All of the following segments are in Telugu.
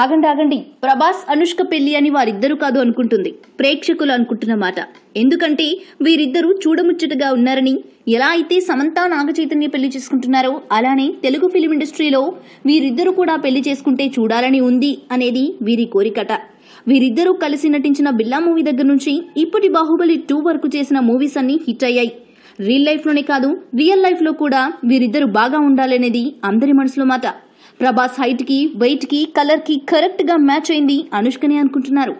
ఆగండి ఆగండి. ప్రభాస్ అనుష్క పెళ్ళి అని వారిద్దరూ కాదు అనుకుంటుంది. ప్రేక్షకులు అనుకుంటున్న మాట. ఎందుకంటే వీరిద్దరూ చూడముచ్చటగా ఉన్నారని ఎలా అయితే సమంత నాగచైతన్య పెళ్ళి చేసుకుంటున్నారో అలానే తెలుగు ఫిలిం ఇండస్ట్రీలో వీరిద్దరూ కూడా పెళ్ళి చేసుకుంటే చూడాలని ఉంది అనేది వీరి కోరికట. వీరిద్దరూ కలిసి నటించిన బిల్లా మూవీ దగ్గర నుంచి ఇప్పటి బాహుబలి టూ వరకు చేసిన మూవీస్ అన్ని హిట్ అయ్యాయి. రీల్ లైఫ్లోనే కాదు రియల్ లైఫ్లో కూడా వీరిద్దరూ బాగా ఉండాలనేది అందరి మనసులో మాట. ప్రభాస్ హైట్కి వెయిట్కి కలర్కి కరెక్ట్గా మ్యాచ్ అయింది అనుష్కనే అనుకుంటున్నారు.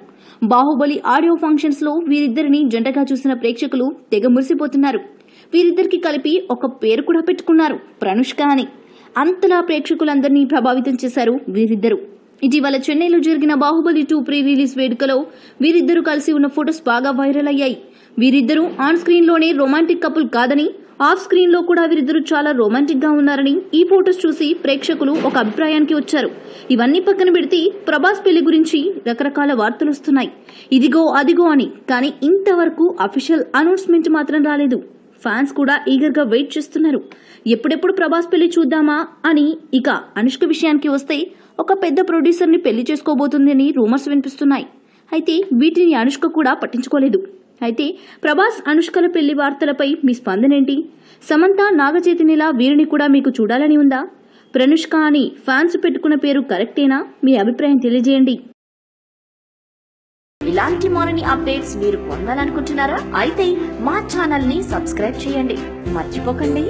బాహుబలి ఆడియో ఫంక్షన్స్లో వీరిద్దరిని జంటగా చూసిన ప్రేక్షకులు తెగ మురిసిపోతున్నారు. వీరిద్దరికి కలిపి ఒక పేరు కూడా పెట్టుకున్నారు ప్రనుష్క అని. అంతలా ప్రేక్షకులందరినీ ప్రభావితం చేశారు వీరిద్దరు. ఇటీవల చెన్నైలో జరిగిన బాహుబలి టూ ప్రీ రిలీజ్ వేడుకలో వీరిద్దరూ కలిసి ఉన్న ఫొటోస్ బాగా వైరల్ అయ్యాయి. వీరిద్దరూ ఆన్ స్క్రీన్లోనే రొమాంటిక్ కపుల్ కాదని ఆఫ్ స్క్రీన్లో కూడా వీరిద్దరూ చాలా రొమాంటిక్గా ఉన్నారని ఈ ఫొటోస్ చూసి ప్రేక్షకులు ఒక అభిప్రాయానికి వచ్చారు. ఇవన్నీ పక్కన పెడితే ప్రభాస్ పెళ్ళి గురించి రకరకాల వార్తలు వస్తున్నాయి. ఇదిగో అదిగో అని. కానీ ఇంతవరకు అఫీషియల్ అనౌన్స్మెంట్ మాత్రం రాలేదు. ఫ్యాన్స్ కూడా ఈగర్గా వెయిట్ చేస్తున్నారు. ఎప్పుడెప్పుడు ప్రభాస్ పెళ్ళి చూద్దామా అని ఇక అనుష్క విషయానికి వస్తే ఒక పెద్ద ప్రొడ్యూసర్ని పెళ్ళి చేసుకోబోతుందని రూమర్స్ వినిపిస్తున్నాయి. అయితే వీటిని అనుష్క కూడా పట్టించుకోలేదు. అయితే ప్రభాస్ అనుష్కల పెళ్ళి వార్తలపై మీ స్పందన ఏంటి సమంత నాగచైతన్యలా వీరిని కూడా మీకు చూడాలని ఉందా? ప్రనుష్క అని ఫ్యాన్స్ పెట్టుకున్న పేరు కరెక్టేనా? మీ అభిప్రాయం తెలియజేయండి. ఇలాంటి మరిన్ని అప్డేట్స్ మీరు పొందాలనుకుంటున్నారా అయితే మా ఛానల్ని సబ్స్క్రైబ్ చేయండి. మర్చిపోకండి.